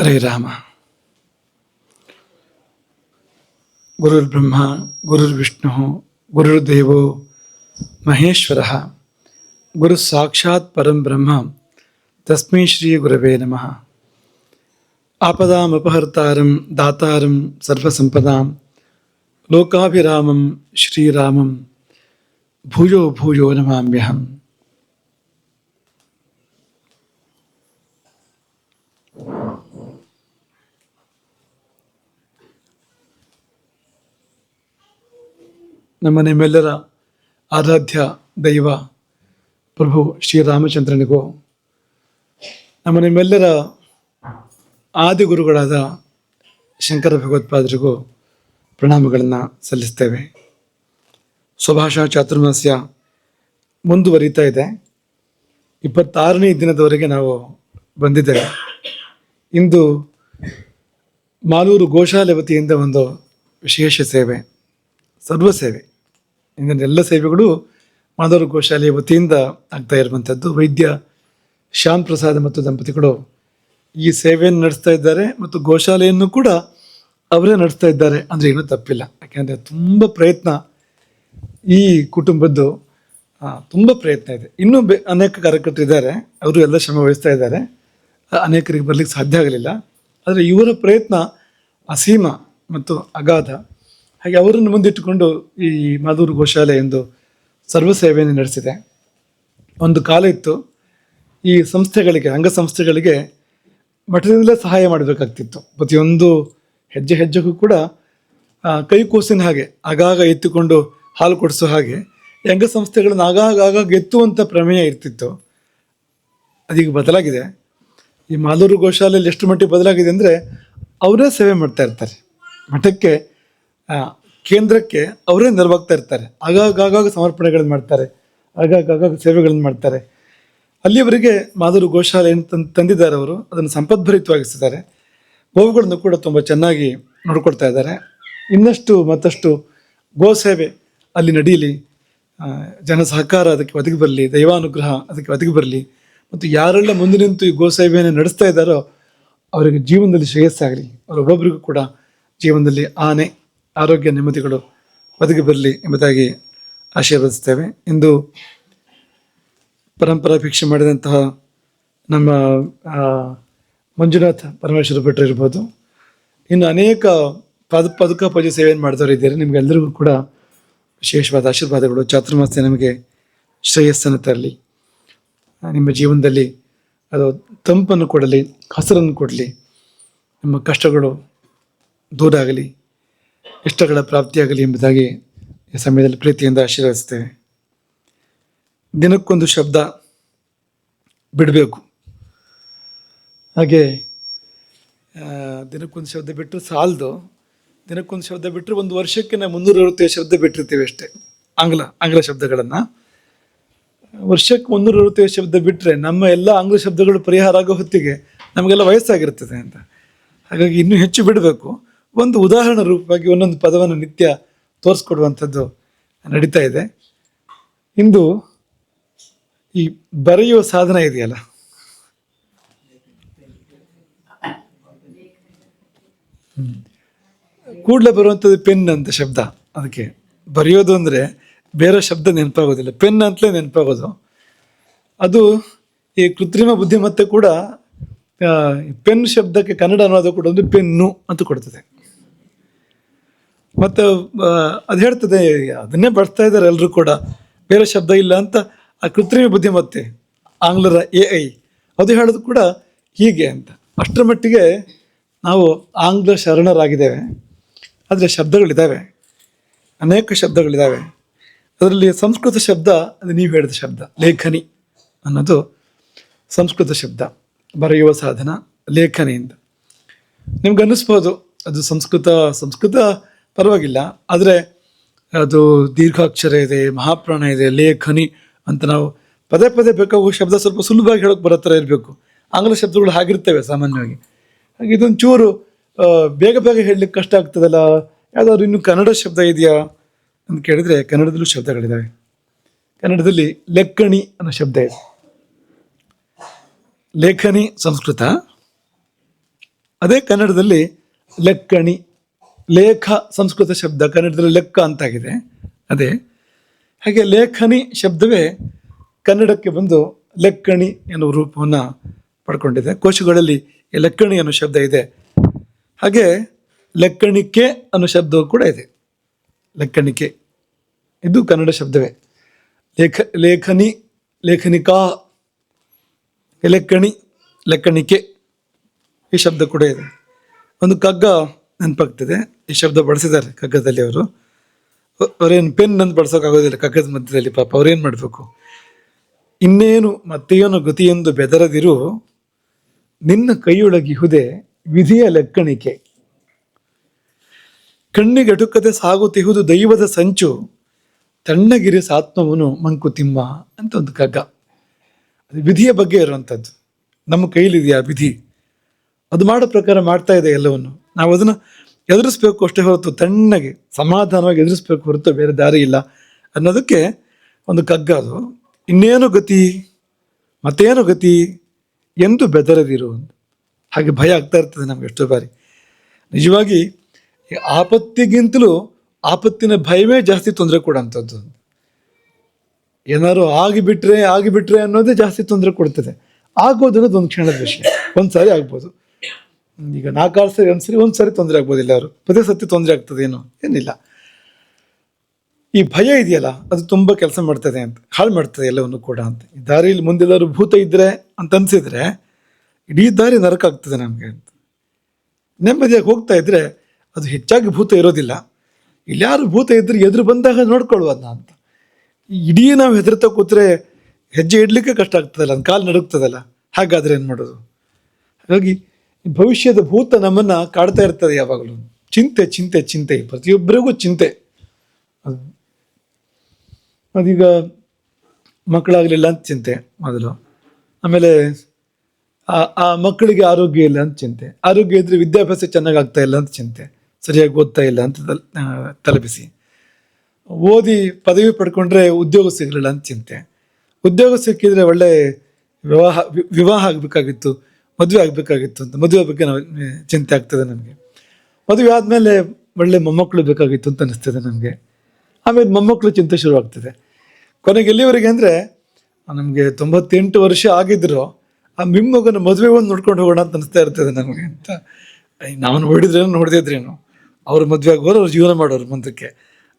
हरे रामा। गुरुर्ब्रह्मा गुरुर्विष्णु गुरुर्देव, महेश्वर। गुरु साक्षात परम ब्रह्म। तस्में श्री गुरवे नम। आपदापहर्ता दाता सर्वसंपदा लोकाभिराम, श्रीराम। भूयो भूयो नमाम्यहम। ನಮ್ಮ ನಿಮ್ಮೆಲ್ಲರ ಆರಾಧ್ಯ ದೈವ ಪ್ರಭು ಶ್ರೀರಾಮಚಂದ್ರನಿಗೂ, ನಮ್ಮ ನಿಮ್ಮೆಲ್ಲರ ಆದಿಗುರುಗಳಾದ ಶಂಕರ ಭಗವತ್ಪಾದರಿಗೂ ಪ್ರಣಾಮಗಳನ್ನು ಸಲ್ಲಿಸ್ತೇವೆ. ಸ್ವಭಾಷಾ ಚಾತುರ್ಮಾಸ್ಯ ಮುಂದುವರಿತಾ ಇದೆ. ಇಪ್ಪತ್ತಾರನೇ ದಿನದವರೆಗೆ ನಾವು ಬಂದಿದ್ದೇವೆ. ಇಂದು ಮಾಲೂರು ಗೋಶಾಲೆ ವತಿಯಿಂದ ಒಂದು ವಿಶೇಷ ಸೇವೆ, ಸರ್ವ ಸೇವೆ. ಇಂದಿನ ಎಲ್ಲ ಸೇವೆಗಳು ಮಾಧವರ ಗೋಶಾಲೆಯ ವತಿಯಿಂದ ಆಗ್ತಾ ಇರುವಂಥದ್ದು. ವೈದ್ಯ ಶ್ಯಾಮ್ ಪ್ರಸಾದ್ ಮತ್ತು ದಂಪತಿಗಳು ಈ ಸೇವೆಯನ್ನು ನಡೆಸ್ತಾ ಇದ್ದಾರೆ ಮತ್ತು ಗೋಶಾಲೆಯನ್ನು ಕೂಡ ಅವರೇ ನಡೆಸ್ತಾ ಇದ್ದಾರೆ ಅಂದರೆ ಏನೂ ತಪ್ಪಿಲ್ಲ. ಯಾಕೆಂದರೆ ತುಂಬ ಪ್ರಯತ್ನ ಈ ಕುಟುಂಬದ್ದು ತುಂಬ ಪ್ರಯತ್ನ ಇದೆ. ಇನ್ನೂ ಬೆ, ಅನೇಕ ಕಾರ್ಯಕರ್ತರು ಇದ್ದಾರೆ. ಅವರು ಎಲ್ಲ ಶ್ರಮ ವಹಿಸ್ತಾ ಇದ್ದಾರೆ. ಅನೇಕರಿಗೆ ಬರಲಿಕ್ಕೆ ಸಾಧ್ಯ ಆಗಲಿಲ್ಲ. ಆದರೆ ಇವರ ಪ್ರಯತ್ನ ಅಸೀಮ ಮತ್ತು ಅಗಾಧ. ಹಾಗೆ ಅವರನ್ನು ಮುಂದಿಟ್ಟುಕೊಂಡು ಈ ಮಾಧೂರು ಗೋಶಾಲೆ ಎಂದು ಸರ್ವ ಸೇವೆಯನ್ನು ನಡೆಸಿದೆ. ಒಂದು ಕಾಲ ಇತ್ತು. ಈ ಸಂಸ್ಥೆಗಳಿಗೆ, ಅಂಗಸಂಸ್ಥೆಗಳಿಗೆ ಮಠದಿಂದಲೇ ಸಹಾಯ ಮಾಡಬೇಕಾಗ್ತಿತ್ತು. ಪ್ರತಿಯೊಂದು ಹೆಜ್ಜೆ ಹೆಜ್ಜೆಗೂ ಕೂಡ ಕೈಕೋಸಿನ ಹಾಗೆ, ಆಗಾಗ ಎತ್ತಿಕೊಂಡು ಹಾಲು ಕೊಡಿಸೋ ಹಾಗೆ ಅಂಗಸಂಸ್ಥೆಗಳನ್ನು ಆಗಾಗ ಆಗಾಗ ಎತ್ತುವಂಥ ಪ್ರಮೇಯ ಇರ್ತಿತ್ತು. ಅದೀಗ ಬದಲಾಗಿದೆ. ಈ ಮಾಲೂರು ಗೋಶಾಲೆಯಲ್ಲಿ ಎಷ್ಟು ಮಟ್ಟಿಗೆ ಬದಲಾಗಿದೆ ಅಂದರೆ, ಅವರೇ ಸೇವೆ ಮಾಡ್ತಾ ಇರ್ತಾರೆ. ಮಠಕ್ಕೆ ಕೇಂದ್ರಕ್ಕೆ ಅವರೇ ನೆರವಾಗ್ತಾ ಇರ್ತಾರೆ. ಆಗಾಗ ಆಗಾಗ ಸಮರ್ಪಣೆಗಳನ್ನು ಮಾಡ್ತಾರೆ. ಆಗಾಗ ಸೇವೆಗಳನ್ನು ಮಾಡ್ತಾರೆ. ಅಲ್ಲಿಯವರೆಗೆ ಮಾಧುರು ಗೋಶಾಲೆ ತಂದು ತಂದಿದ್ದಾರೆ ಅವರು, ಅದನ್ನು ಸಂಪದ್ಭರಿತವಾಗಿಸಿದ್ದಾರೆ. ಗೋವುಗಳನ್ನು ಕೂಡ ತುಂಬ ಚೆನ್ನಾಗಿ ನೋಡ್ಕೊಳ್ತಾ ಇದ್ದಾರೆ. ಇನ್ನಷ್ಟು ಮತ್ತಷ್ಟು ಗೋ ಸೇವೆ ಅಲ್ಲಿ ನಡೀಲಿ ಜನ ಸಹಕಾರ ಅದಕ್ಕೆ ಒದಗಿ ಬರಲಿ, ದೈವಾನುಗ್ರಹ ಅದಕ್ಕೆ ಒದಗಿ ಬರಲಿ. ಮತ್ತು ಯಾರೆಲ್ಲ ಮುಂದೆ ನಿಂತು ಈ ಗೋ ಸೇವೆಯನ್ನು ನಡೆಸ್ತಾ ಇದ್ದಾರೋ, ಅವರಿಗೆ ಜೀವನದಲ್ಲಿ ಶ್ರೇಯಸ್ಸಾಗಲಿ. ಅವರೊಬ್ಬೊಬ್ಬರಿಗೂ ಕೂಡ ಜೀವನದಲ್ಲಿ ಆನೆ ಆರೋಗ್ಯ ನೆಮ್ಮದಿಗಳು ಒದಗಿ ಬರಲಿ ಎಂಬುದಾಗಿ ಆಶೀರ್ವದಿಸ್ತೇವೆ. ಇಂದು ಪರಂಪರಾ ಭಿಕ್ಷೆ ಮಾಡಿದಂತಹ ನಮ್ಮ ಮಂಜುನಾಥ ಪರಮೇಶ್ವರ ಭಟ್ರು ಇರ್ಬೋದು. ಇನ್ನು ಅನೇಕ ಪದ, ಪದಕ ಪೂಜೆ ಸೇವೆಯನ್ನು ಮಾಡಿದವರು ಇದ್ದಾರೆ. ನಿಮಗೆಲ್ಲರಿಗೂ ಕೂಡ ವಿಶೇಷವಾದ ಆಶೀರ್ವಾದಗಳು. ಚಾತುರ್ಮಾಸ್ಯ ನಮಗೆ ಶ್ರೇಯಸ್ಸನ್ನು ತರಲಿ. ನಿಮ್ಮ ಜೀವನದಲ್ಲಿ ಅದು ತಂಪನ್ನು ಕೊಡಲಿ, ಹಸರನ್ನು ಕೊಡಲಿ. ನಿಮ್ಮ ಕಷ್ಟಗಳು ದೂರ ಆಗಲಿ. ಇಷ್ಟಗಳ ಪ್ರಾಪ್ತಿಯಾಗಲಿ ಎಂಬುದಾಗಿ ಈ ಸಮಯದಲ್ಲಿ ಪ್ರೀತಿಯಿಂದ ಆಶೀರ್ವದಿಸ್ತೇವೆ. ದಿನಕ್ಕೊಂದು ಶಬ್ದ ಬಿಡಬೇಕು. ಹಾಗೆ ದಿನಕ್ಕೊಂದು ಶಬ್ದ ಬಿಟ್ಟರೆ ಸಾಲದು. ದಿನಕ್ಕೊಂದು ಶಬ್ದ ಬಿಟ್ಟರೆ ಒಂದು ವರ್ಷಕ್ಕೆ ನಾವು ಮುನ್ನೂರ ಅರವತ್ತೈದು ಶಬ್ದ ಬಿಟ್ಟಿರ್ತೀವಿ ಅಷ್ಟೇ. ಆಂಗ್ಲ ಆಂಗ್ಲ ಶಬ್ದಗಳನ್ನು. ವರ್ಷಕ್ಕೆ ಮುನ್ನೂರ ಅರವತ್ತೈದು ಶಬ್ದ ಬಿಟ್ಟರೆ ನಮ್ಮ ಎಲ್ಲ ಆಂಗ್ಲ ಶಬ್ದಗಳು ಪರಿಹಾರ ಆಗೋ ಹೊತ್ತಿಗೆ ನಮಗೆಲ್ಲ ವಯಸ್ಸಾಗಿರ್ತದೆ ಅಂತ. ಹಾಗಾಗಿ ಇನ್ನೂ ಹೆಚ್ಚು ಬಿಡಬೇಕು. ಒಂದು ಉದಾಹರಣೆ ರೂಪವಾಗಿ ಒಂದೊಂದು ಪದವನ್ನು ನಿತ್ಯ ತೋರಿಸ್ಕೊಡುವಂಥದ್ದು ನಡೀತಾ ಇದೆ. ಇಂದು ಈ ಬರೆಯುವ ಸಾಧನ ಇದೆಯಲ್ಲ? ಕೂಡಲೇ ಬರುವಂಥದ್ದು ಪೆನ್ ಅಂತ ಶಬ್ದ. ಅದಕ್ಕೆ ಬರೆಯೋದು ಅಂದರೆ ಬೇರೆ ಶಬ್ದ ನೆನಪಾಗೋದಿಲ್ಲ. ಪೆನ್ ಅಂತಲೇ ನೆನಪಾಗೋದು. ಅದು ಈ ಕೃತ್ರಿಮ ಬುದ್ಧಿಮತ್ತೆ ಕೂಡ ಪೆನ್ ಶಬ್ದಕ್ಕೆ ಕನ್ನಡ ಅನ್ನೋದು ಕೂಡ ಒಂದು ಪೆನ್ನು ಅಂತ ಕೊಡ್ತದೆ. ಮತ್ತು ಅದು ಹೇಳ್ತದೆ, ಅದನ್ನೇ ಬಳಸ್ತಾ ಇದ್ದಾರೆ ಎಲ್ಲರೂ ಕೂಡ. ಬೇರೆ ಶಬ್ದ ಇಲ್ಲ ಅಂತ ಆ ಕೃತ್ರಿಮ ಬುದ್ಧಿಮತ್ತೆ, ಆಂಗ್ಲರ ಎ ಐ, ಅದು ಹೇಳೋದು ಕೂಡ ಹೀಗೆ ಅಂತ. ಅಷ್ಟರ ಮಟ್ಟಿಗೆ ನಾವು ಆಂಗ್ಲ ಶರಣರಾಗಿದ್ದೇವೆ. ಆದರೆ ಶಬ್ದಗಳಿದ್ದಾವೆ. ಅನೇಕ ಶಬ್ದಗಳಿದ್ದಾವೆ. ಅದರಲ್ಲಿ ಸಂಸ್ಕೃತ ಶಬ್ದ, ಅದು ನೀವು ಹೇಳಿದ ಶಬ್ದ, ಲೇಖನಿ ಅನ್ನೋದು ಸಂಸ್ಕೃತ ಶಬ್ದ, ಬರೆಯುವ ಸಾಧನ, ಲೇಖನಿಯಿಂದ. ನಿಮ್ಗೆ ಅನ್ನಿಸ್ಬೋದು, ಅದು ಸಂಸ್ಕೃತ ಸಂಸ್ಕೃತ ಪರವಾಗಿಲ್ಲ. ಆದರೆ ಅದು ದೀರ್ಘಾಕ್ಷರ ಇದೆ, ಮಹಾಪ್ರಾಣ ಇದೆ ಲೇಖನಿ ಅಂತ ನಾವು ಪದೇ ಪದೇ ಬೇಕಾಗುವ ಶಬ್ದ ಸ್ವಲ್ಪ ಸುಲಭವಾಗಿ ಹೇಳೋಕೆ ಬರೋ ಥರ ಇರಬೇಕು. ಆಂಗ್ಲ ಶಬ್ದಗಳು ಹಾಗಿರ್ತವೆ ಸಾಮಾನ್ಯವಾಗಿ. ಹಾಗೆ ಇದೊಂದು ಚೂರು ಬೇಗ ಬೇಗ ಹೇಳಲಿಕ್ಕೆ ಕಷ್ಟ ಆಗ್ತದಲ್ಲ? ಯಾವುದಾದ್ರು ಇನ್ನು ಕನ್ನಡ ಶಬ್ದ ಇದೆಯಾ ಅಂತ ಕೇಳಿದರೆ ಕನ್ನಡದಲ್ಲೂ ಶಬ್ದಗಳಿದ್ದಾವೆ ಕನ್ನಡದಲ್ಲಿ ಲೆಕ್ಕಣಿ ಅನ್ನೋ ಶಬ್ದ ಇದೆ. ಲೇಖನಿ ಸಂಸ್ಕೃತ. ಅದೇ ಕನ್ನಡದಲ್ಲಿ ಲೆಕ್ಕಣಿ ಲೇಖ ಸಂಸ್ಕೃತ ಶಬ್ದ, ಕನ್ನಡದಲ್ಲಿ ಲೆಕ್ಕ ಅಂತಾಗಿದೆ. ಅದೇ. ಹಾಗೆ ಲೇಖನಿ ಶಬ್ದವೇ ಕನ್ನಡಕ್ಕೆ ಬಂದು ಲೆಕ್ಕಣಿ ಎನ್ನುವ ರೂಪವನ್ನು ಪಡ್ಕೊಂಡಿದೆ. ಕೋಶಗಳಲ್ಲಿ ಲೆಕ್ಕಣಿ ಅನ್ನೋ ಶಬ್ದ ಇದೆ. ಹಾಗೆ ಲೆಕ್ಕಣಿಕೆ ಅನ್ನೋ ಶಬ್ದವು ಕೂಡ ಇದೆ. ಲೆಕ್ಕಣಿಕೆ. ಇದು ಕನ್ನಡ ಶಬ್ದವೇ. ಲೇಖ, ಲೇಖನಿ, ಲೇಖನಿಕಾ, ಲೆಕ್ಕಣಿ, ಲೆಕ್ಕಣಿಕೆ ಈ ಶಬ್ದ ಕೂಡ ಇದೆ. ಒಂದು ಕಗ್ಗ ನೆನಪಾಗ್ತದೆ. ಈ ಶಬ್ದ ಬಳಸಿದ್ದಾರೆ ಕಗ್ಗದಲ್ಲಿ ಅವರು. ಅವರೇನು ಪೆನ್ ಅಂತ ಬಳಸೋಕ್ಕಾಗೋದಿಲ್ಲ ಕಗ್ಗದ ಮಧ್ಯದಲ್ಲಿ ಪಾಪ ಅವ್ರೇನು ಮಾಡಬೇಕು? ಇನ್ನೇನು ಮತ್ತೇನು ಗತಿಯೊಂದು ಬೆದರದಿರು ನಿನ್ನ ಕೈಯೊಳಗಿಹುದೆ ವಿಧಿಯ ಲೆಕ್ಕಣಿಕೆ. ಕಣ್ಣಿಗೆಟುಕದೆ ಸಾಗುತ್ತಿಹುದು ದೈವದ ಸಂಚು, ತಣ್ಣಗಿರಿ ಸಾತ್ಮವನು ಮಂಕುತಿಮ್ಮ ಅಂತ ಒಂದು ಕಗ್ಗ. ಅದು ವಿಧಿಯ ಬಗ್ಗೆ ಇರುವಂಥದ್ದು. ನಮ್ಮ ಕೈಲಿದೆಯಾ ವಿಧಿ? ಅದು ಮಾಡೋ ಪ್ರಕಾರ ಮಾಡ್ತಾ ಇದೆ ಎಲ್ಲವನ್ನು. ನಾವು ಅದನ್ನು ಎದುರಿಸ್ಬೇಕು ಅಷ್ಟೇ ಹೊರತು ತಣ್ಣಗೆ ಸಮಾಧಾನವಾಗಿ ಎದುರಿಸ್ಬೇಕು ಹೊರತು ಬೇರೆ ದಾರಿ ಇಲ್ಲ ಅನ್ನೋದಕ್ಕೆ ಒಂದು ಕಗ್ಗ ಅದು. ಇನ್ನೇನು ಗತಿ? ಮತ್ತೇನು ಗತಿ? ಎಂದು ಬೆದರದಿರು ಹಾಗೆ ಭಯ ಆಗ್ತಾ ಇರ್ತದೆ ನಮ್ಗೆ ಎಷ್ಟೋ ಬಾರಿ. ನಿಜವಾಗಿ ಆಪತ್ತಿಗಿಂತಲೂ ಆಪತ್ತಿನ ಭಯವೇ ಜಾಸ್ತಿ ತೊಂದರೆ ಕೊಡೋಂಥದ್ದು ಏನಾದ್ರು ಆಗಿಬಿಟ್ರೆ ಆಗಿಬಿಟ್ರೆ ಅನ್ನೋದೇ ಜಾಸ್ತಿ ತೊಂದರೆ ಕೊಡ್ತದೆ. ಆಗೋದು ಒಂದು ಕ್ಷಣದ ವಿಷಯ. ಒಂದು ಸಾರಿ ಆಗ್ಬೋದು. ಈಗ ನಾಲ್ಕಾರು ಸರಿ, ಒಂದು ಸರಿ ತೊಂದರೆ ಆಗ್ಬೋದು ಎಲ್ಲರೂ. ಪದೇ ಸತಿ ತೊಂದರೆ ಆಗ್ತದೆ ಏನೋ? ಏನಿಲ್ಲ. ಈ ಭಯ ಇದೆಯಲ್ಲ, ಅದು ತುಂಬ ಕೆಲಸ ಮಾಡ್ತದೆ ಅಂತ, ಹಾಳು ಮಾಡ್ತದೆ ಎಲ್ಲವನ್ನು ಕೂಡ ಅಂತ. ಈ ದಾರಿಯಲ್ಲಿ ಮುಂದೆಲ್ಲರೂ ಭೂತ ಇದ್ರೆ ಅಂತ ಅನ್ಸಿದ್ರೆ, ಇಡೀ ದಾರಿ ನರಕ ಆಗ್ತದೆ ನಮಗೆ ಅಂತ. ನೆಮ್ಮದಿಯಾಗಿ ಹೋಗ್ತಾ ಇದ್ರೆ ಅದು ಹೆಚ್ಚಾಗಿ ಭೂತ ಇರೋದಿಲ್ಲ. ಇಲ್ಲಾರು ಭೂತ ಇದ್ರೆ ಎದುರು ಬಂದಾಗ ನೋಡ್ಕೊಳ್ಳುವಲ್ಲ ಅಂತ. ಇಡೀ ನಾವು ಹೆದರ್ತಾ ಕೂತ್ರೆ ಹೆಜ್ಜೆ ಇಡಲಿಕ್ಕೆ ಕಷ್ಟ ಆಗ್ತದಲ್ಲ, ಕಾಲು ನಡುಗ್ತದಲ್ಲ. ಹಾಗಾದ್ರೆ ಏನು ಮಾಡೋದು? ಹಾಗಾಗಿ ಭವಿಷ್ಯದ ಭೂತ ನಮ್ಮನ್ನು ಕಾಡ್ತಾ ಇರ್ತದೆ ಯಾವಾಗಲೂ. ಚಿಂತೆ ಚಿಂತೆ ಚಿಂತೆ. ಪ್ರತಿಯೊಬ್ಬರಿಗೂ ಚಿಂತೆ. ಅದು ಅದೀಗ ಮಕ್ಕಳಾಗಲಿಲ್ಲ ಅಂತ ಚಿಂತೆ ಮೊದಲು. ಆಮೇಲೆ ಆ ಆ ಮಕ್ಕಳಿಗೆ ಆರೋಗ್ಯ ಇಲ್ಲ ಅಂತ ಚಿಂತೆ. ಆರೋಗ್ಯ ಇದ್ರೆ ವಿದ್ಯಾಭ್ಯಾಸ ಚೆನ್ನಾಗಿ ಆಗ್ತಾ ಇಲ್ಲ ಅಂತ ಚಿಂತೆ. ಸರಿಯಾಗಿ ಓದ್ತಾ ಇಲ್ಲ ಅಂತ ತಲ್- ತಲುಪಿಸಿ. ಓದಿ ಪದವಿ ಪಡ್ಕೊಂಡ್ರೆ ಉದ್ಯೋಗ ಸಿಗಲಿಲ್ಲ ಅಂತ ಚಿಂತೆ. ಉದ್ಯೋಗ ಸಿಕ್ಕಿದ್ರೆ ಒಳ್ಳೆ ವಿವಾಹ ವಿವಾಹ ಆಗಬೇಕಾಗಿತ್ತು. ಮದುವೆ ಆಗಬೇಕಾಗಿತ್ತು ಅಂತ. ಮದುವೆ ಬಗ್ಗೆ ನಾವು ಚಿಂತೆ ಆಗ್ತದೆ ನನಗೆ ಮದುವೆ ಆದಮೇಲೆ ಒಳ್ಳೆ ಮೊಮ್ಮಕ್ಕಳು ಬೇಕಾಗಿತ್ತು ಅಂತ ಅನಿಸ್ತದೆ ನನಗೆ ಆಮೇಲೆ ಮೊಮ್ಮಕ್ಕಳು ಚಿಂತೆ ಶುರುವಾಗ್ತದೆ. ಕೊನೆಗೆ ಎಲ್ಲಿವರೆಗೆ ಅಂದರೆ, ನಮಗೆ ತೊಂಬತ್ತೆಂಟು ವರ್ಷ ಆಗಿದ್ರು, ಆ ಮಿಮ್ಮಗನ ಮದುವೆ ಒಂದು ನೋಡ್ಕೊಂಡು ಹೋಗೋಣ ಅಂತ ಅನಿಸ್ತಾ ಇರ್ತದೆ ನನಗೆ ಅಂತ. ನಾವು ನೋಡಿದ್ರೇನು ನೋಡ್ದಿದ್ರೇನು ಅವ್ರ ಮದುವೆ ಆಗೋರು ಅವ್ರ ಜೀವನ ಮಾಡೋರು ಮುಂದಕ್ಕೆ.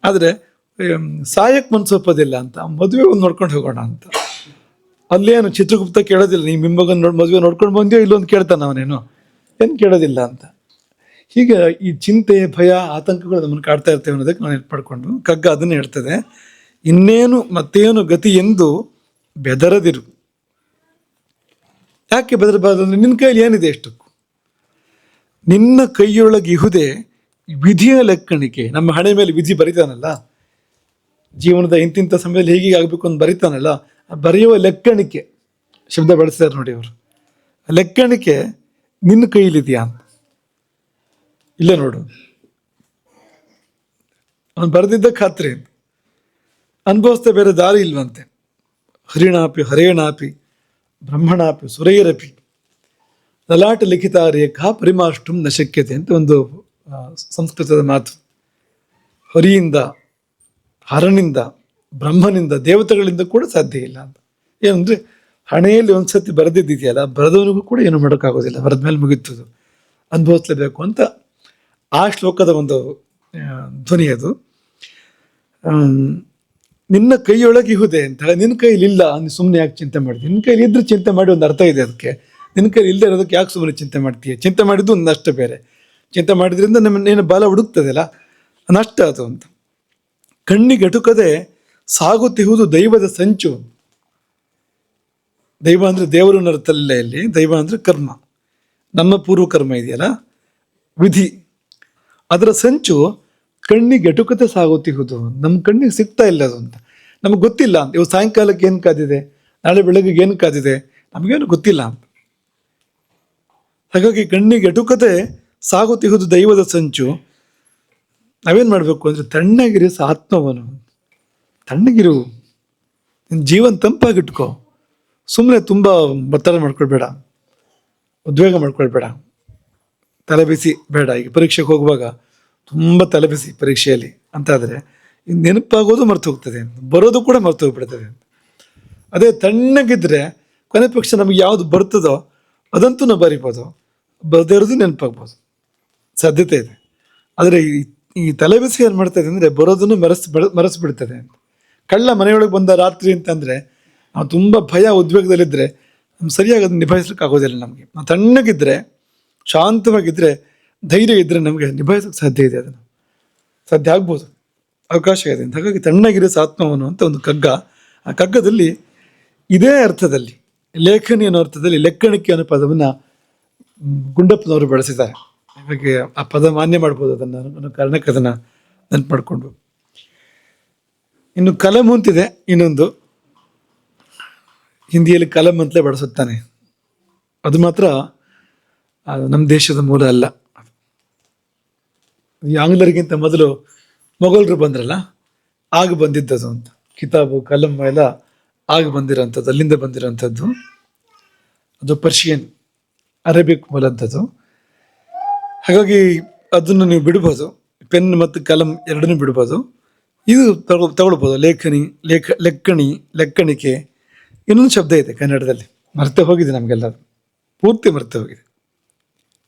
ಆದರೆ ಸಾಯಕ್ಕೆ ಮನ್ಸುಪ್ಪದಿಲ್ಲ ಅಂತ. ಮದುವೆ ಒಂದು ನೋಡ್ಕೊಂಡು ಹೋಗೋಣ ಅಂತ. ಅಲ್ಲೇನು ಚಿತ್ರಗುಪ್ತ ಕೇಳೋದಿಲ್ಲ. ನೀ ಮಿಮ್ಮಗನ್ ನೋಡ್, ಮದುವೆ ನೋಡ್ಕೊಂಡು ಬಂದ್ಯೋ ಇಲ್ಲೊಂದು ಕೇಳ್ತಾನೆ ಅವನೇನು. ಏನು ಕೇಳೋದಿಲ್ಲ ಅಂತ. ಹೀಗೆ ಈ ಚಿಂತೆ, ಭಯ, ಆತಂಕಗಳು ನಮ್ಮನ್ನು ಕಾಡ್ತಾ ಇರ್ತೇವೆ ಅನ್ನೋದಕ್ಕೆ ನಾನು ಪಡ್ಕೊಂಡು ಕಗ್ಗ ಅದನ್ನು ಹೇಳ್ತದೆ. ಇನ್ನೇನು ಮತ್ತೇನು ಗತಿ ಎಂದು ಬೆದರದಿರು. ಯಾಕೆ ಬೆದರಬಾರದು ಅಂದರೆ ನಿನ್ನ ಕೈಯಲ್ಲಿ ಏನಿದೆ ಎಷ್ಟಕ್ಕೂ. ನಿನ್ನ ಕೈಯೊಳಗೆ ಇಹುದೆ ವಿಧಿಯ ಲೆಕ್ಕಣಿಕೆ. ನಮ್ಮ ಹಣೆ ಮೇಲೆ ವಿಧಿ ಬರಿತಾನಲ್ಲ. ಜೀವನದ ಇಂತಿಂಥ ಸಮಯದಲ್ಲಿ ಹೇಗೆ ಆಗಬೇಕು ಅಂತ ಬರಿತಾನಲ್ಲ. ಬರೆಯುವ ಲೆಕ್ಕಣಿಕೆ, ಶಬ್ದ ಬಳಸ್ತಾರೆ ನೋಡಿ ಅವರು. ಲೆಕ್ಕಣಿಕೆ ನಿನ್ನ ಕೈಲಿದೆಯಾ ಅಂತ. ಇಲ್ಲ ನೋಡು. ಅವನು ಬರೆದಿದ್ದ ಖಾತ್ರಿ ಅನುಭವಿಸ್ತಾ ಬೇರೆ ದಾರಿ ಇಲ್ವಂತೆ. ಹರಿಣಾಪಿ, ಹರೇಣಾಪಿ, ಬ್ರಹ್ಮಣಾಪಿ, ಸುರೈರಪಿ. ಲಲಾಟ ಲಿಖಿತ ರೇಖಾ ಪರಿಮಾಷ್ಟು ನ ಶಕ್ಯತೆ ಅಂತ ಒಂದು ಸಂಸ್ಕೃತದ ಮಾತು. ಹರಿಯಿಂದ, ಹರನಿಂದ ಬ್ರಹ್ಮನಿಂದ ದೇವತೆಗಳಿಂದ ಕೂಡ ಸಾಧ್ಯ ಇಲ್ಲ ಅಂತ. ಏನಂದ್ರೆ ಹಣೆಯಲ್ಲಿ ಒಂದ್ಸತಿ ಬರೆದಿದ್ದಿದೆಯಲ್ಲ ಬರೆದವನಿಗೂ ಕೂಡ ಏನು ಮಾಡೋಕ್ಕಾಗೋದಿಲ್ಲ. ಬರೆದ ಮೇಲೆ ಮುಗಿತದು. ಅನುಭವಿಸ್ಲೇಬೇಕು ಅಂತ ಆ ಶ್ಲೋಕದ ಒಂದು ಧ್ವನಿ ಅದು. ನಿನ್ನ ಕೈಯೊಳಗೆ ಇಹುದೆ ಅಂತ ನಿನ್ನ ಕೈಲಿ ಇಲ್ಲ ನೀನು ಸುಮ್ಮನೆ ಯಾಕೆ ಚಿಂತೆ ಮಾಡಿದೆ ನಿನ್ನ ಕೈಲಿ ಇದ್ರೆ ಚಿಂತೆ ಮಾಡಿ ಒಂದು ಅರ್ಥ ಇದೆ ಅದಕ್ಕೆ. ನಿನ್ನ ಕೈಲಿ ಇಲ್ಲದೆ ಇರೋದಕ್ಕೆ ಯಾಕೆ ಸುಮ್ಮನೆ ಚಿಂತೆ ಮಾಡ್ತೀಯ? ಚಿಂತೆ ಮಾಡಿದ್ದು ಒಂದು ನಷ್ಟ ಬೇರೆ. ಚಿಂತೆ ಮಾಡಿದ್ರಿಂದ ನಮ್ಮ ಏನು ಬಲ ಹುಡುಕ್ತದಲ್ಲ? ನಷ್ಟ ಅದು ಅಂತ. ಕಣ್ಣಿಗೆ ಎಟುಕದೆ ಸಾಗುತ್ತಿಹುದು ದೈವದ ಸಂಚು. ದೈವ ಅಂದ್ರೆ ದೇವರು ಅನ್ನೋರ್ಥಲ್ಲ ಇಲ್ಲಿ. ದೈವ ಅಂದ್ರೆ ಕರ್ಮ. ನಮ್ಮ ಪೂರ್ವ ಕರ್ಮ ಇದೆಯಲ್ಲ? ವಿಧಿ. ಅದರ ಸಂಚು ಕಣ್ಣಿಗೆ ಎಟುಕತೆ ಸಾಗುತ್ತಿರುವುದು. ನಮ್ಮ ಕಣ್ಣಿಗೆ ಸಿಗ್ತಾ ಇಲ್ಲ ಅದು ಅಂತ. ನಮಗೆ ಗೊತ್ತಿಲ್ಲ ಅಂತ. ಇವತ್ತು ಸಾಯಂಕಾಲಕ್ಕೆ ಏನು ಕಾದಿದೆ? ನಾಳೆ ಬೆಳಗ್ಗೆ ಏನು ಕಾದಿದೆ? ನಮಗೇನು ಗೊತ್ತಿಲ್ಲ ಅಂತ. ಹಾಗಾಗಿ ಕಣ್ಣಿಗೆ ಎಟುಕತೆ ಸಾಗುತ್ತಿರುವುದು ದೈವದ ಸಂಚು. ನಾವೇನು ಮಾಡಬೇಕು ಅಂದರೆ ತಣ್ಣಗಿರಿಸ ಆತ್ಮವನು ತಣ್ಣಗಿರು. ನಿನ್ನ ಜೀವನ ತಂಪಾಗಿಟ್ಕೋ. ಸುಮ್ಮನೆ ತುಂಬ ಒತ್ತಡ ಮಾಡ್ಕೊಳ್ಬೇಡ. ಉದ್ವೇಗ ಮಾಡ್ಕೊಳ್ಬೇಡ. ತಲೆಬಿಸಿ ಬೇಡ. ಈಗ ಪರೀಕ್ಷೆಗೆ ಹೋಗುವಾಗ ತುಂಬ ತಲೆಬಿಸಿ ಪರೀಕ್ಷೆಯಲ್ಲಿ. ಅಂತಾದರೆ ನೆನಪಾಗೋದು ಮರ್ತು ಹೋಗ್ತದೆ ಬರೋದು ಕೂಡ ಮರ್ತು ಹೋಗ್ಬಿಡ್ತದೆ ಅದೇ ತಣ್ಣಗಿದ್ರೆ ಕೊನೆ ಪಕ್ಷ ನಮಗೆ ಯಾವುದು ಬರ್ತದೋ ಅದಂತೂ ನಾವು ಬರಿಬೋದು. ಬರದೇ ನೆನಪಾಗ್ಬೋದು. ಸಾಧ್ಯತೆ ಇದೆ. ಆದರೆ ಈ ಈ ತಲೆಬಿಸಿ ಏನು ಮಾಡ್ತದೆ ಅಂದರೆ ಬರೋದನ್ನು ಮರೆಸ್, ಮರೆಸ್ಬಿಡ್ತದೆ ಅಂತ. ಕಳ್ಳ ಮನೆಯೊಳಗೆ ಬಂದ ರಾತ್ರಿ ಅಂತಂದರೆ ನಾವು ತುಂಬ ಭಯ ಉದ್ವೇಗದಲ್ಲಿದ್ದರೆ ನಮ್ಗೆ ಸರಿಯಾಗಿ ಅದನ್ನು ನಿಭಾಯಿಸ್ಲಿಕ್ಕೆ ಆಗೋದಿಲ್ಲ ನಮಗೆ. ನಾವು ತಣ್ಣಗಿದ್ರೆ ಶಾಂತವಾಗಿದ್ದರೆ ಧೈರ್ಯ ಇದ್ದರೆ ನಮಗೆ ನಿಭಾಯಿಸೋಕ್ಕೆ ಸಾಧ್ಯ ಇದೆ ಅದನ್ನು. ಸಾಧ್ಯ ಆಗ್ಬೋದು. ಅವಕಾಶ ಇದೆ ಅಂತ. ಹಾಗಾಗಿ ತಣ್ಣಗಿರೋ ಸಾತ್ಮವನ್ನು ಅಂತ ಒಂದು ಕಗ್ಗ, ಆ ಕಗ್ಗದಲ್ಲಿ ಇದೇ ಅರ್ಥದಲ್ಲಿ, ಲೇಖನಿ ಅನ್ನೋ ಅರ್ಥದಲ್ಲಿ ಲೆಕ್ಕಣಿಕೆ ಅನ್ನೋ ಪದವನ್ನು ಗುಂಡಪ್ಪನವರು ಬಳಸಿದ್ದಾರೆ. ಹಾಗಾಗಿ ಆ ಪದ ಮಾನ್ಯ ಮಾಡ್ಬೋದು ಅದನ್ನು ಅನ್ನೋ ಕಾರಣಕ್ಕೆ ಅದನ್ನು ನೆನ್ಪು ಮಾಡಿಕೊಂಡು ಇನ್ನು ಕಲಂ ಅಂತಿದೆ, ಇನ್ನೊಂದು. ಹಿಂದಿಯಲ್ಲಿ ಕಲಂ ಅಂತಲೇ ಬಳಸುತ್ತಾನೆ. ಅದು ಮಾತ್ರ ನಮ್ಮ ದೇಶದ ಮೂಲ ಅಲ್ಲ. ಆಂಗ್ಲರಿಗಿಂತ ಮೊದಲು ಮೊಘಲರು ಬಂದ್ರಲ್ಲ, ಆಗ ಬಂದಿದ್ದದು ಅಂತ. ಕಿತಾಬು, ಕಲಂ ಎಲ್ಲ ಆಗ ಬಂದಿರೋಂಥದ್ದು, ಅಲ್ಲಿಂದ ಬಂದಿರೋಂಥದ್ದು. ಅದು ಪರ್ಷಿಯನ್, ಅರೇಬಿಕ್ ಮೂಲಂಥದ್ದು. ಹಾಗಾಗಿ ಅದನ್ನು ನೀವು ಬಿಡ್ಬೋದು. ಪೆನ್ ಮತ್ತು ಕಲಂ ಎರಡನ್ನೂ ಬಿಡ್ಬೋದು. ಇದು ತಗೊ, ತಗೊಳ್ಬೋದು. ಲೇಖನಿ, ಲೇಖ ಲೆಕ್ಕಣಿ ಲೆಕ್ಕಣಿಕೆ ಇನ್ನೊಂದು ಶಬ್ದ ಇದೆ ಕನ್ನಡದಲ್ಲಿ. ಮರ್ತೆ ಹೋಗಿದೆ ನಮಗೆಲ್ಲ ಪೂರ್ತಿ ಮರ್ತೆ ಹೋಗಿದೆ.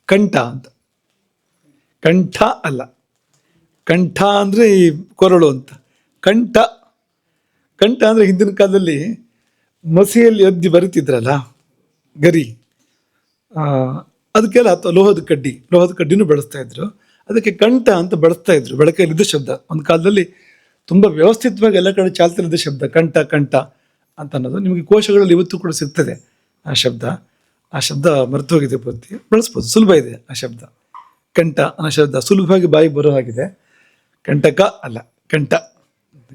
ಕಂಠ ಅಂತ. ಕಂಠ ಅಲ್ಲ. ಕಂಠ ಅಂದರೆ ಈ ಕೊರಳು ಅಂತ. ಕಂಠ. ಕಂಠ ಅಂದರೆ ಹಿಂದಿನ ಕಾಲದಲ್ಲಿ ಮಸಿಯಲ್ಲಿ ಅದ್ದಿ ಬರಿತಿದ್ರಲ್ಲ, ಗರಿ. ಅದಕ್ಕೆಲ್ಲ ಅಥವಾ ಲೋಹದ ಕಡ್ಡಿ, ಲೋಹದ ಕಡ್ಡಿನೂ ಬಳಸ್ತಾ ಇದ್ರು. ಅದಕ್ಕೆ ಕಂಠ ಅಂತ ಬಳಸ್ತಾ ಇದ್ರು. ಬೆಳಕಲ್ಲಿದ್ದ ಶಬ್ದ. ಒಂದು ಕಾಲದಲ್ಲಿ ತುಂಬ ವ್ಯವಸ್ಥಿತವಾಗಿ ಎಲ್ಲ ಕಡೆ ಚಾಲ್ತಿರೋದು ಶಬ್ದ, ಕಂಠ ಕಂಠ ಅಂತ ಅನ್ನೋದು ನಿಮಗೆ ಕೋಶಗಳಲ್ಲಿ ಇವತ್ತು ಕೂಡ ಸಿಗ್ತದೆ ಆ ಶಬ್ದ. ಆ ಶಬ್ದ ಮರೆತು ಹೋಗಿದೆ ಪೂರ್ತಿ. ಬಳಸ್ಬೋದು, ಸುಲಭ ಇದೆ ಆ ಶಬ್ದ. ಕಂಠ ಅನ್ನೋ ಶಬ್ದ ಸುಲಭವಾಗಿ ಬಾಯಿ ಬರೋ ಹಾಗಿದೆ. ಕಂಟಕ ಅಲ್ಲ, ಕಂಠ.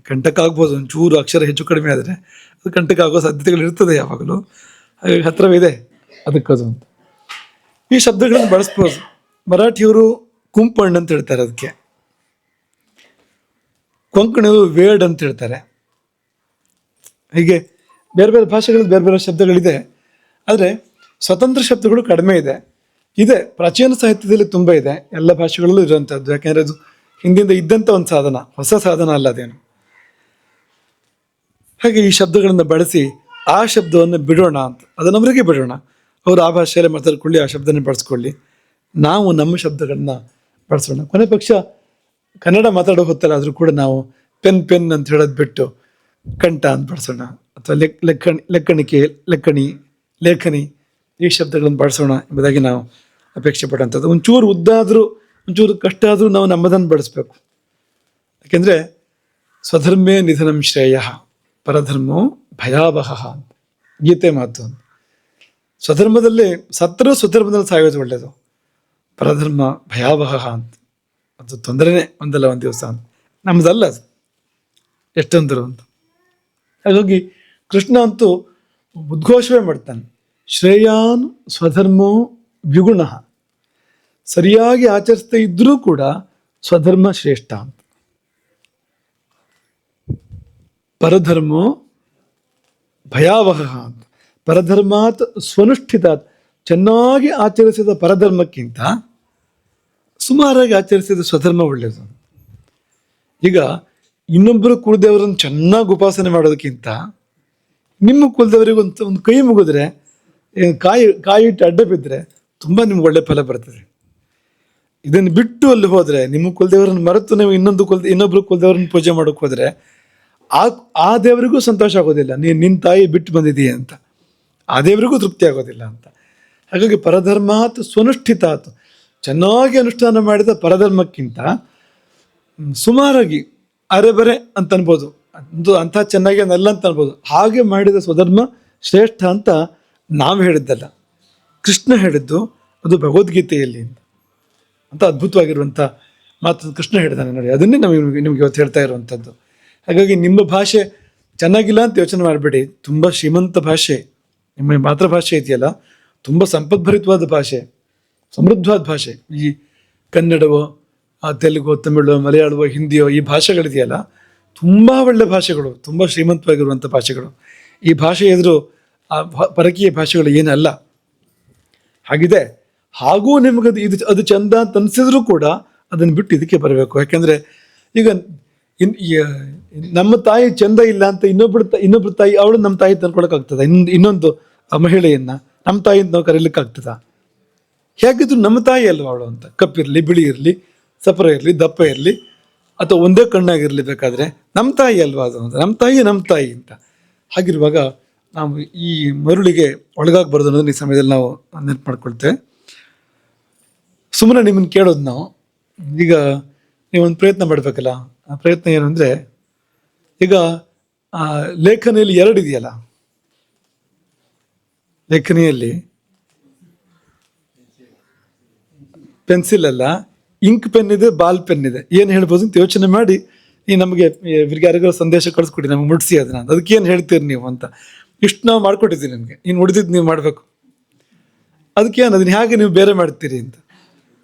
ಕಂಟಕ ಆಗ್ಬೋದು, ಒಂಚೂರು ಅಕ್ಷರ ಹೆಚ್ಚು ಕಡಿಮೆ ಆದರೆ ಅದು ಕಂಟಕ ಆಗೋ ಸಾಧ್ಯತೆಗಳು ಇರ್ತದೆ ಯಾವಾಗಲೂ. ಹಾಗಾಗಿ ಹತ್ರವಿದೆ ಅದಕ್ಕದು ಅಂತ. ಈ ಶಬ್ದಗಳನ್ನು ಬಳಸ್ಬೋದು. ಮರಾಠಿಯವರು ಕುಂಪಣ್ಣು ಅಂತ ಹೇಳ್ತಾರೆ ಅದಕ್ಕೆ. ಕೊಂಕಣಿಯವರು ವೇಡ್ ಅಂತ ಹೇಳ್ತಾರೆ. ಹೀಗೆ ಬೇರೆ ಬೇರೆ ಭಾಷೆಗಳಲ್ಲಿ ಬೇರೆ ಬೇರೆ ಶಬ್ದಗಳಿದೆ. ಆದರೆ ಸ್ವತಂತ್ರ ಶಬ್ದಗಳು ಕಡಿಮೆ ಇದೆ. ಇದೆ, ಪ್ರಾಚೀನ ಸಾಹಿತ್ಯದಲ್ಲಿ ತುಂಬ ಇದೆ. ಎಲ್ಲ ಭಾಷೆಗಳಲ್ಲೂ ಇರುವಂಥದ್ದು ಯಾಕೆಂದರೆ ಅದು ಹಿಂದಿಂದ ಇದ್ದಂಥ ಒಂದು ಸಾಧನ, ಹೊಸ ಸಾಧನ ಅಲ್ಲ ಅದೇನು. ಹಾಗೆ ಈ ಶಬ್ದಗಳನ್ನು ಬಳಸಿ ಆ ಶಬ್ದವನ್ನು ಬಿಡೋಣ ಅಂತ. ಅದನ್ನು ಅವರಿಗೆ ಬಿಡೋಣ. ಅವರು ಆ ಭಾಷೆಯಲ್ಲೇ ಮಾತಾಡ್ಕೊಳ್ಳಿ ಆ ಶಬ್ದನೇ ಬಳಸ್ಕೊಳ್ಳಿ. ನಾವು ನಮ್ಮ ಶಬ್ದಗಳನ್ನ ಬಳಸೋಣ. ಕೊನೆ ಪಕ್ಷ ಕನ್ನಡ ಮಾತಾಡೋ ಹೊತ್ತಲ್ಲ ಆದರೂ ಕೂಡ ನಾವು ಪೆನ್ ಪೆನ್ ಅಂತ ಹೇಳೋದು ಬಿಟ್ಟು ಕಂಠ ಅಂತ ಬಳಸೋಣ. ಅಥವಾ ಲೆಕ್, ಲೆಕ್ಕಣಿ, ಲೆಕ್ಕಣಿಕೆ, ಲೆಕ್ಕಣಿ, ಲೇಖನಿ ಈ ಶಬ್ದಗಳನ್ನು ಬಳಸೋಣ ಎಂಬುದಾಗಿ ನಾವು ಅಪೇಕ್ಷೆ ಪಡುವಂಥದ್ದು. ಒಂಚೂರು ಉದ್ದ ಆದರೂ, ಒಂಚೂರು ಕಷ್ಟ ಆದರೂ ನಾವು ನಮ್ಮದನ್ನು ಬಳಸಬೇಕು. ಯಾಕೆಂದರೆ ಸ್ವಧರ್ಮೇ ನಿಧನಂ ಶ್ರೇಯ, ಪರಧರ್ಮೋ ಭಯಾವಹ ಅಂತ. ಗೀತೆ ಮಾತು ಅಂತ. ಸ್ವಧರ್ಮದಲ್ಲಿ ಸತ್ತರೂ ಸ್ವಧರ್ಮದಲ್ಲಿ ಸಾಯೋದು ಒಳ್ಳೆಯದು ಪರಧರ್ಮ ಭಯಾವಹ ಅಂತ. ಅದು ತೊಂದರೆನೇ ಒಂದಲ್ಲ ಒಂದು ದಿವಸ ಅಂತ. ನಮ್ಮದಲ್ಲ ಅದು. ಎಷ್ಟೊಂದರು ಅಂತ. ಹಾಗಾಗಿ ಕೃಷ್ಣ ಅಂತೂ ಉದ್ಘೋಷವೇ ಮಾಡ್ತಾನೆ. ಶ್ರೇಯಾನ್ ಸ್ವಧರ್ಮೋ ದ್ವಿಗುಣ. ಸರಿಯಾಗಿ ಆಚರಿಸ್ತಾ ಇದ್ರೂ ಕೂಡ ಸ್ವಧರ್ಮ ಶ್ರೇಷ್ಠ ಅಂತ. ಪರಧರ್ಮೋ ಭಯಾವಹ ಅಂತ. ಪರಧರ್ಮಾತ್ ಸ್ವನುಷ್ಠಿತಾತ್. ಚೆನ್ನಾಗಿ ಆಚರಿಸಿದ ಪರಧರ್ಮಕ್ಕಿಂತ ಸುಮಾರಾಗಿ ಆಚರಿಸಿದ ಸ್ವಧರ್ಮ ಒಳ್ಳೆಯದು ಈಗ ಇನ್ನೊಬ್ಬರು ಕುಲದೇವರನ್ನು ಚೆನ್ನಾಗಿ ಉಪಾಸನೆ ಮಾಡೋದಕ್ಕಿಂತ ನಿಮ್ಮ ಕುಲದೇವರಿಗೆ ಒಂದು ಒಂದು ಕೈ ಮುಗಿದ್ರೆ ಕಾಯಿ ಕಾಯಿ ಇಟ್ಟು ಅಡ್ಡ ಬಿದ್ದರೆ ತುಂಬ ನಿಮ್ಗೆ ಒಳ್ಳೆ ಫಲ ಬರ್ತದೆ. ಇದನ್ನು ಬಿಟ್ಟು ಅಲ್ಲಿ ಹೋದರೆ, ನಿಮ್ಮ ಕುಲದೇವರನ್ನು ಮರೆತು ನೀವು ಇನ್ನೊಂದು ಕುಲ ಇನ್ನೊಬ್ಬರು ಕುಲದೇವರನ್ನು ಪೂಜೆ ಮಾಡೋಕ್ಕೆ ಹೋದರೆ, ಆ ಆ ದೇವರಿಗೂ ಸಂತೋಷ ಆಗೋದಿಲ್ಲ. ನೀನು ನಿನ್ನ ತಾಯಿ ಬಿಟ್ಟು ಬಂದಿದೀಯ ಅಂತ. ಆ ದೇವರಿಗೂ ತೃಪ್ತಿ ಆಗೋದಿಲ್ಲ ಅಂತ. ಹಾಗಾಗಿ ಪರಧರ್ಮಾತ್ ಸ್ವನುಷ್ಠಿತಾತ್. ಚೆನ್ನಾಗಿ ಅನುಷ್ಠಾನ ಮಾಡಿದ ಪರಧರ್ಮಕ್ಕಿಂತ ಸುಮಾರಾಗಿ ಅರೆಬರೆ ಅಂತ ಅನ್ಬೋದು. ಒಂದು ಅಂಥ ಚೆನ್ನಾಗಿ ಅನ್ನಲ್ಲ ಅಂತ ಅನ್ಬೋದು. ಹಾಗೆ ಮಾಡಿದ ಸ್ವಧರ್ಮ ಶ್ರೇಷ್ಠ ಅಂತ ನಾವು ಹೇಳಿದ್ದಲ್ಲ. ಕೃಷ್ಣ ಹೇಳಿದ್ದು ಅದು ಭಗವದ್ಗೀತೆಯಲ್ಲಿ ಅಂತ. ಅದ್ಭುತವಾಗಿರುವಂಥ ಮಾತು ಕೃಷ್ಣ ಹೇಳಿದಾನೆ ನೋಡಿ. ಅದನ್ನೇ ನಿಮ್ಗೆ ನಿಮ್ಗೆ ಇವತ್ತು ಹೇಳ್ತಾ ಇರುವಂಥದ್ದು. ಹಾಗಾಗಿ ನಿಮ್ಮ ಭಾಷೆ ಚೆನ್ನಾಗಿಲ್ಲ ಅಂತ ಯೋಚನೆ ಮಾಡಬೇಡಿ. ತುಂಬ ಶ್ರೀಮಂತ ಭಾಷೆ. ನಿಮ್ಮ ಮಾತೃಭಾಷೆ ಇದೆಯಲ್ಲ. ತುಂಬ ಸಂಪದ್ಭರಿತವಾದ ಭಾಷೆ. ಸಮೃದ್ಧವಾದ ಭಾಷೆ. ಈ ಕನ್ನಡವೋ ತೆಲುಗು, ತಮಿಳು, ಮಲಯಾಳವೋ, ಹಿಂದಿಯೋ ಈ ಭಾಷೆಗಳಿದೆಯಲ್ಲ, ತುಂಬ ಒಳ್ಳೆ ಭಾಷೆಗಳು, ತುಂಬ ಶ್ರೀಮಂತವಾಗಿರುವಂಥ ಭಾಷೆಗಳು. ಈ ಭಾಷೆ ಎದುರು ಆ ಪರಕೀಯ ಭಾಷೆಗಳು ಏನಲ್ಲ. ಹಾಗಿದೆ, ಹಾಗೂ ನಿಮಗೆ ಇದು ಅದು ಚಂದ ಅಂತ ಅನಿಸಿದ್ರೂ ಕೂಡ ಅದನ್ನು ಬಿಟ್ಟು ಇದಕ್ಕೆ ಬರಬೇಕು. ಯಾಕೆಂದರೆ ಈಗ ಇನ್ ನಮ್ಮ ತಾಯಿ ಚಂದ ಇಲ್ಲ ಅಂತ ಇನ್ನೊಬ್ಬರ ತಾಯಿ ಇನ್ನೊಬ್ಬರ ತಾಯಿ, ಅವಳು ನಮ್ಮ ತಾಯಿ ತಂದ್ಕೊಳಕ್ಕಾಗ್ತದ. ಇನ್ನೊಂದು ಇನ್ ಇನ್ನೊಂದು ಮಹಿಳೆಯನ್ನ ನಮ್ಮ ತಾಯಿ ಅಂತ ನಾವು ಕರೀಲಿಕ್ಕೆ ಆಗ್ತದ ಹೇಗಿದ್ರು ನಮ್ಮ ತಾಯಿ ಅಲ್ವಾ ಅವಳು ಅಂತ? ಕಪ್ಪಿರಲಿ ಬಿಳಿ ಇರಲಿ ಸಪರ ಇರಲಿ, ದಪ್ಪ ಇರಲಿ, ಅಥವಾ ಒಂದೇ ಕಣ್ಣಾಗಿರಲಿ ಬೇಕಾದರೆ ನಮ್ಮ ತಾಯಿ ಅಲ್ವಾ ಅದು ಅಂತ? ನಮ್ಮ ತಾಯಿ ನಮ್ಮ ತಾಯಿ ಅಂತ. ಹಾಗಿರುವಾಗ ನಾವು ಈ ಮರುಳಿಗೆ ಒಳಗಾಗಬಾರ್ದು ಅನ್ನೋದನ್ನ ಈ ಸಮಯದಲ್ಲಿ ನಾವು ನೆನಪು ಮಾಡ್ಕೊಳ್ತೇವೆ. ಸುಮ್ಮನೆ ನಿಮ್ಮನ್ನು ಕೇಳೋದು ನಾವು. ಈಗ ನೀವೊಂದು ಪ್ರಯತ್ನ ಮಾಡಬೇಕಲ್ಲ? ಆ ಪ್ರಯತ್ನ ಏನು ಅಂದರೆ ಈಗ ಲೇಖನೆಯಲ್ಲಿ ಎರಡು ಇದೆಯಲ್ಲ ಲೇಖನಿಯಲ್ಲಿ ಪೆನ್ಸಿಲ್ ಅಲ್ಲ, ಇಂಕ್ ಪೆನ್ ಇದೆ, ಬಾಲ್ ಪೆನ್ ಇದೆ. ಏನು ಹೇಳ್ಬೋದು ಅಂತ ಯೋಚನೆ ಮಾಡಿ ಈ ನಮಗೆ ಯಾರಿಗಾರು ಸಂದೇಶ ಕಳಿಸ್ಕೊಡಿ, ನಮ್ಗೆ ಮುಟ್ಸಿ ಅದನ್ನ ಅದಕ್ಕೆ ಏನು ಹೇಳ್ತೀರಿ ನೀವು ಅಂತ. ಇಷ್ಟು ನಾವು ಮಾಡ್ಕೊಟ್ಟಿದ್ದೀವಿ ನಿಮಗೆ. ಇನ್ನು ಉಳಿದಿದ್ದು ನೀವು ಮಾಡಬೇಕು. ಅದಕ್ಕೆ ಏನು, ಅದನ್ನ ಹೇಗೆ ನೀವು ಬೇರೆ ಮಾಡ್ತೀರಿ ಅಂತ.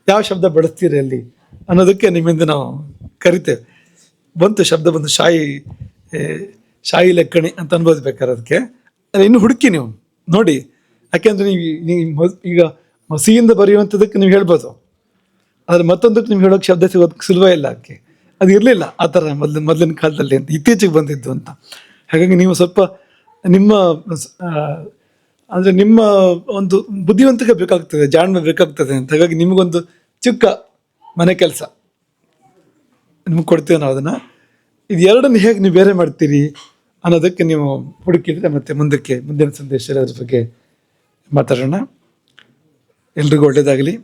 ಯಾವ ಶಬ್ದ ಬಳಸ್ತೀರಿ ಅಲ್ಲಿ ಅನ್ನೋದಕ್ಕೆ ನಿಮ್ಮಿಂದ ನಾವು ಕರಿತೇವೆ. ಬಂತು ಶಬ್ದ, ಬಂತು ಶಾಯಿ ಶಾಯಿ ಲೆಕ್ಕಣಿ ಅಂತ ಅನ್ಬೋದು ಬೇಕಾದ್ರೆ ಅದಕ್ಕೆ. ಅದು ಇನ್ನು ಹುಡುಕಿ ನೀವು. ನೋಡಿ. ಯಾಕೆಂದ್ರೆ ನೀವು ನೀವು ಈಗ ಮಸಿಯಿಂದ ಬರೆಯುವಂಥದ್ದಕ್ಕೆ ನೀವು ಹೇಳ್ಬೋದು. ಆದ್ರೆ ಮತ್ತೊಂದಕ್ಕೆ ನಿಮ್ಗೆ ಹೇಳೋಕೆ ಶಬ್ದ ಸಿಗೋದಕ್ಕೆ ಸುಲಭ ಇಲ್ಲ ಅದಕ್ಕೆ. ಅದು ಇರಲಿಲ್ಲ ಆ ಥರ ಮೊದಲು ಮೊದಲಿನ ಕಾಲದಲ್ಲಿ ಅಂತ, ಇತ್ತೀಚೆಗೆ ಬಂದಿದ್ದು ಅಂತ. ಹಾಗಾಗಿ ನೀವು ಸ್ವಲ್ಪ ನಿಮ್ಮ ಅಂದರೆ ನಿಮ್ಮ ಒಂದು ಬುದ್ಧಿವಂತಿಕೆ ಬೇಕಾಗ್ತದೆ, ಜಾಣ್ಮೆ ಬೇಕಾಗ್ತದೆ ಅಂತ. ಹಾಗಾಗಿ ನಿಮಗೊಂದು ಚಿಕ್ಕ ಮನೆ ಕೆಲಸ. ನಿಮ್ಗೆ ಕೊಡ್ತೀವಿ ನಾವು ಅದನ್ನ. ಇದು ಎರಡನ್ನು ಹೇಗೆ ನೀವು ಬೇರೆ ಮಾಡ್ತೀರಿ ಅನ್ನೋದಕ್ಕೆ ನೀವು ಹುಡುಕಿದ್ರೆ ಮತ್ತೆ ಮುಂದಕ್ಕೆ, ಮುಂದಿನ ಸಂದೇಶ ಅದ್ರ ಬಗ್ಗೆ ಮಾತಾಡೋಣ. ಎಲ್ರಿಗೂ ಒಳ್ಳೇದಾಗಲಿ.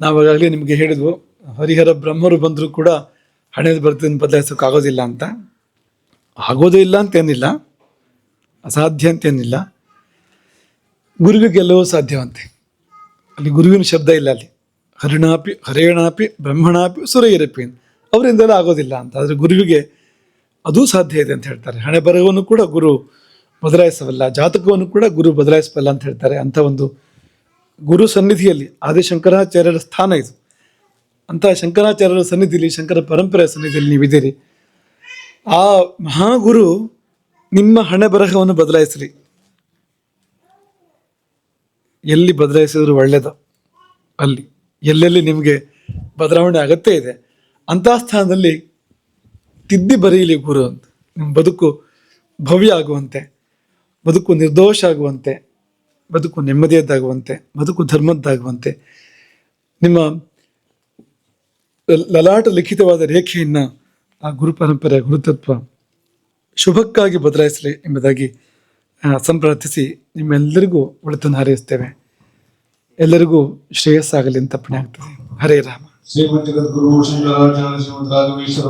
ನಾವಾಗಲೇ ನಿಮಗೆ ಹೇಳಿದ್ವು, ಹರಿಹರ ಬ್ರಹ್ಮರು ಬಂದರೂ ಕೂಡ ಹಣೆದು ಬರ್ತದನ್ನು ಬದಲಾಯಿಸೋಕೆ ಆಗೋದಿಲ್ಲ ಅಂತ. ಆಗೋದೇ ಇಲ್ಲ ಅಂತೇನಿಲ್ಲ, ಅಸಾಧ್ಯ ಅಂತೇನಿಲ್ಲ. ಗುರುವಿಗೆಲ್ಲವೂ ಸಾಧ್ಯವಂತೆ. ಅಲ್ಲಿ ಗುರುವಿನ ಶಬ್ದ ಇಲ್ಲ ಅಲ್ಲಿ. ಹರಿಣಾಪಿ, ಹರೇಣಾಪಿ, ಬ್ರಹ್ಮಣಾಪಿ, ಸುರೈರಪಿ ಅವರಿಂದೆಲ್ಲ ಆಗೋದಿಲ್ಲ ಅಂತ. ಆದರೆ ಗುರುವಿಗೆ ಅದೂ ಸಾಧ್ಯ ಇದೆ ಅಂತ ಹೇಳ್ತಾರೆ. ಹಣೆ ಬರಹವನ್ನು ಕೂಡ ಗುರು ಬದಲಾಯಿಸಬಲ್ಲ, ಜಾತಕವನ್ನು ಕೂಡ ಗುರು ಬದಲಾಯಿಸಬಲ್ಲ ಅಂತ ಹೇಳ್ತಾರೆ. ಅಂತ ಒಂದು ಗುರು ಸನ್ನಿಧಿಯಲ್ಲಿ ಆದಿಶಂಕರಾಚಾರ್ಯರ ಸ್ಥಾನ ಇದು. ಅಂತ ಶಂಕರಾಚಾರ್ಯರ ಸನ್ನಿಧಿಯಲ್ಲಿ ಶಂಕರ ಪರಂಪರೆಯ ಸನ್ನಿಧಿಯಲ್ಲಿ ನೀವಿದ್ದೀರಿ. ಆ ಮಹಾಗುರು ನಿಮ್ಮ ಹಣೆ ಬರಹವನ್ನು ಬದಲಾಯಿಸ್ರಿ. ಎಲ್ಲಿ ಬದಲಾಯಿಸಿದ್ರು ಒಳ್ಳೇದು. ಅಲ್ಲಿ, ಎಲ್ಲೆಲ್ಲಿ ನಿಮಗೆ ಬದಲಾವಣೆ ಅಗತ್ಯ ಇದೆ. ಅಂತಹ ಸ್ಥಾನದಲ್ಲಿ ತಿದ್ದಿ ಬರೆಯಲಿ ಗುರು ಅಂತ. ನಿಮ್ಮ ಬದುಕು ಭವ್ಯ ಆಗುವಂತೆ, ಬದುಕು ನಿರ್ದೋಷ ಆಗುವಂತೆ. ಬದುಕು ನೆಮ್ಮದಿಯದ್ದಾಗುವಂತೆ, ಬದುಕು ಧರ್ಮದ್ದಾಗುವಂತೆ, ನಿಮ್ಮ ಲಲಾಟ ಲಿಖಿತವಾದ ರೇಖೆಯನ್ನು ಆ ಗುರು ಪರಂಪರೆಯ ಗುರುತತ್ವ ಶುಭಕ್ಕಾಗಿ ಬದಲಾಯಿಸಲಿ ಎಂಬುದಾಗಿ ಸಂಪ್ರಾರ್ಥಿಸಿ ನಿಮ್ಮೆಲ್ಲರಿಗೂ ಒಳಿತನ್ನು ಹಾರೈಸ್ತೇವೆ. ಎಲ್ಲರಿಗೂ ಶ್ರೇಯಸ್ಸಾಗಲಿ ಅಂತ ಅಪ್ಪಣೆ ಆಗ್ತದೆ. ಹರೇ ರಾಮ. ಶ್ರೀಮಂತ ಗುರು ಶ್ರೀ ರಾಘವೇಶ್ವರ